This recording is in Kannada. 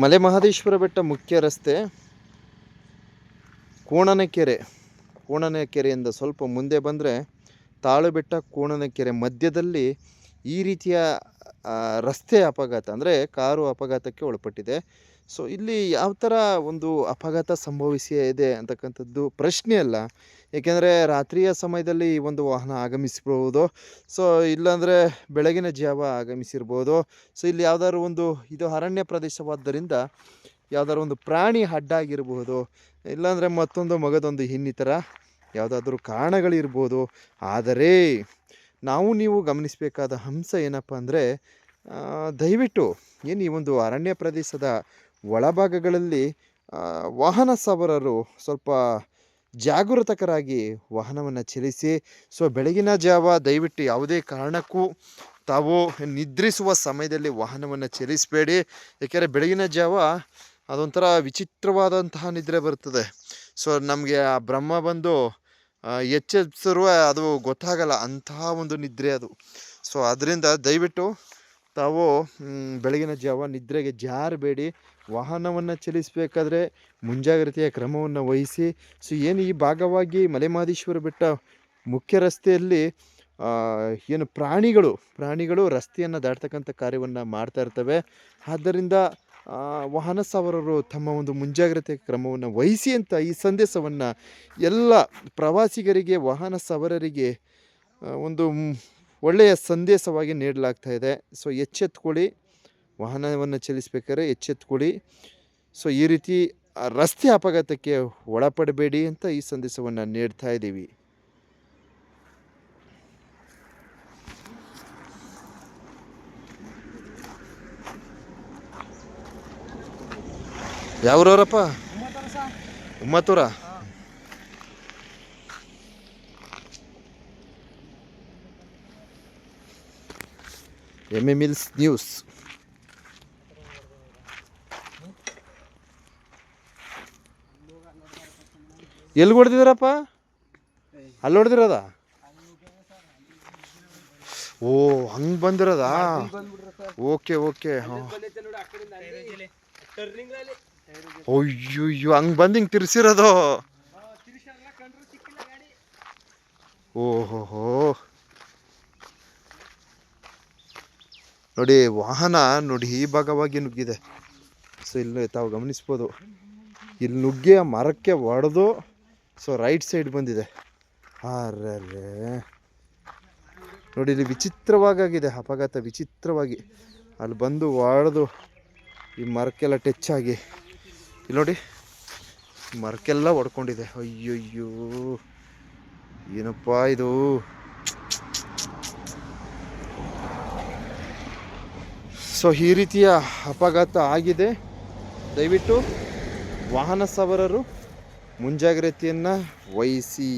ಮಲೆ ಮಹದೇಶ್ವರ ಬೆಟ್ಟ ಮುಖ್ಯ ರಸ್ತೆ. ಕೋಣನಕೆರೆ. ಕೋಣನಕೆರೆಯಿಂದ ಸ್ವಲ್ಪ ಮುಂದೆ ಬಂದರೆ ತಾಳುಬೆಟ್ಟ ಕೋಣನಕೆರೆ ಮಧ್ಯದಲ್ಲಿ ಈ ರೀತಿಯ ರಸ್ತೆ ಅಪಘಾತ ಅಂದರೆ ಕಾರು ಅಪಘಾತಕ್ಕೆ ಒಳಪಟ್ಟಿದೆ. ಸೊ, ಇಲ್ಲಿ ಯಾವ ಥರ ಒಂದು ಅಪಘಾತ ಸಂಭವಿಸಿದೆ ಅಂತಕ್ಕಂಥದ್ದು ಪ್ರಶ್ನೆ ಅಲ್ಲ. ಏಕೆಂದರೆ ರಾತ್ರಿಯ ಸಮಯದಲ್ಲಿ ಈ ಒಂದು ವಾಹನ ಆಗಮಿಸಿರ್ಬೋದು ಸೊ, ಇಲ್ಲಾಂದರೆ ಬೆಳಗಿನ ಜಾವ ಆಗಮಿಸಿರ್ಬೋದು. ಸೊ, ಇಲ್ಲಿ ಯಾವುದಾದ್ರು ಒಂದು, ಇದು ಅರಣ್ಯ ಪ್ರದೇಶವಾದ್ದರಿಂದ ಯಾವುದಾದ್ರು ಒಂದು ಪ್ರಾಣಿ ಅಡ್ಡಾಗಿರ್ಬೋದು. ಇಲ್ಲಾಂದರೆ ಮತ್ತೊಂದು ಮಗದೊಂದು ಇನ್ನಿತರ ಯಾವುದಾದ್ರೂ ಕಾರಣಗಳಿರ್ಬೋದು. ಆದರೆ ನಾವು, ನೀವು ಗಮನಿಸಬೇಕಾದ ಅಂಶ ಏನಪ್ಪ ಅಂದರೆ ದಯವಿಟ್ಟು ಏನು ಈ ಒಂದು ಅರಣ್ಯ ಪ್ರದೇಶದ ಒಳಭಾಗಗಳಲ್ಲಿ ವಾಹನ ಸವಾರರು ಸ್ವಲ್ಪ ಜಾಗೃತಕರಾಗಿ ವಾಹನವನ್ನು ಚಲಿಸಿ ಸೊ ಬೆಳಗಿನ ಜಾವ ದಯವಿಟ್ಟು ಯಾವುದೇ ಕಾರಣಕ್ಕೂ ತಾವು ನಿದ್ರಿಸುವ ಸಮಯದಲ್ಲಿ ವಾಹನವನ್ನು ಚಲಿಸಬೇಡಿ. ಏಕೆಂದರೆ ಬೆಳಗಿನ ಜಾವ ಅದೊಂಥರ ವಿಚಿತ್ರವಾದಂತಹ ನಿದ್ರೆ ಬರ್ತದೆ. ಸೊ ನಮಗೆ ಆ ಬ್ರಹ್ಮ ಬಂದು ಆ, ಎಚ್ಚರಿಸಿರುವ ಅದು ಗೊತ್ತಾಗಲ್ಲ ಅಂತಹ ಒಂದು ನಿದ್ರೆ ಅದು. ಸೊ ಅದರಿಂದ ದಯವಿಟ್ಟು ತಾವು ಬೆಳಗಿನ ಜಾವ ನಿದ್ರೆಗೆ ಜಾರಬೇಡಿ. ವಾಹನವನ್ನು ಚಲಿಸಬೇಕಾದ್ರೆ ಮುಂಜಾಗ್ರತೆಯ ಕ್ರಮವನ್ನು ವಹಿಸಿ. ಸೊ, ಏನು ಈ ಭಾಗವಾಗಿ ಮಲೆಮಹದೇಶ್ವರ ಬೆಟ್ಟ ಮುಖ್ಯ ರಸ್ತೆಯಲ್ಲಿ ಏನು ಪ್ರಾಣಿಗಳು ಪ್ರಾಣಿಗಳು ರಸ್ತೆಯನ್ನು ದಾಟ್ತಕ್ಕಂಥ ಕಾರ್ಯವನ್ನು ಮಾಡ್ತಾ ಇರ್ತವೆ. ಆದ್ದರಿಂದ ವಾಹನ ಸವಾರರು ತಮ್ಮ ಒಂದು ಮುಂಜಾಗ್ರತೆ ಕ್ರಮವನ್ನು ವಹಿಸಿ ಅಂತ ಈ ಸಂದೇಶವನ್ನು ಎಲ್ಲ ಪ್ರವಾಸಿಗರಿಗೆ, ವಾಹನ ಸವಾರರಿಗೆ ಒಂದು ಒಳ್ಳೆಯ ಸಂದೇಶವಾಗಿ ನೀಡಲಾಗ್ತಾ ಇದೆ. ಸೊ ಎಚ್ಚೆತ್ಕೊಳ್ಳಿ. ವಾಹನವನ್ನು ಚಲಿಸಬೇಕಾದ್ರೆ ಎಚ್ಚೆತ್ಕೊಳ್ಳಿ. ಸೊ ಈ ರೀತಿ ರಸ್ತೆ ಅಪಘಾತಕ್ಕೆ ಒಳಪಡಬೇಡಿ ಅಂತ ಈ ಸಂದೇಶವನ್ನು ನೀಡ್ತಾ ಇದ್ದೀವಿ. ಯಾವ್ರವ್ರಪ್ಪ? ಉಮ್ಮತ್ತೂರ? ಎಂ ಎ ಮಿಲ್ಸ್ ನ್ಯೂಸ್ ಎಲ್ಲಿ ಹೊಡೆದಿದ್ರಪ್ಪ ಅಲ್ಲಿ ಹೊಡೆದಿರೋದ? ಓ, ಹಂಗೆ ಬಂದಿರೋದ? ಓಕೆ ಓಕೆ, ಹಾಂ. ಅಯ್ಯೋ ಹಂಗೆ ಬಂದು ಹಿಂಗೆ ತಿರ್ಸಿರೋದು. ಓಹೋ ನೋಡಿ, ವಾಹನ ನೋಡಿ, ಈ ಭಾಗವಾಗಿ ನುಗ್ಗಿದೆ. ಸೊ ಇಲ್ಲಿ ತಾವು ಗಮನಿಸ್ಬೋದು. ಇಲ್ಲಿ ನುಗ್ಗಿ ಆ ಮರಕ್ಕೆ ಹೊಡೆದು ಸೊ ರೈಟ್ ಸೈಡ್ ಬಂದಿದೆ. ಅರ್ರೆ. ನೋಡಿ, ಇಲ್ಲಿ ವಿಚಿತ್ರವಾಗಿದೆ ಅಪಘಾತ ವಿಚಿತ್ರವಾಗಿ. ಅಲ್ಲಿ ಬಂದು ಹೊಡೆದು ಈ ಮರಕ್ಕೆಲ್ಲ ಟಚ್ ಆಗಿ. ಇಲ್ಲಿ ನೋಡಿ, ಮರಕ್ಕೆಲ್ಲ ಹೊಡ್ಕೊಂಡಿದೆ ಅಯ್ಯಯ್ಯೋ. ಏನಪ್ಪ ಇದು? ಸೊ ಈ ರೀತಿಯ ಅಪಘಾತ ಆಗಿದೆ. ದಯವಿಟ್ಟು ವಾಹನ ಸವಾರರು ಮುಂಜಾಗ್ರತೆಯನ್ನು ವಹಿಸಿ.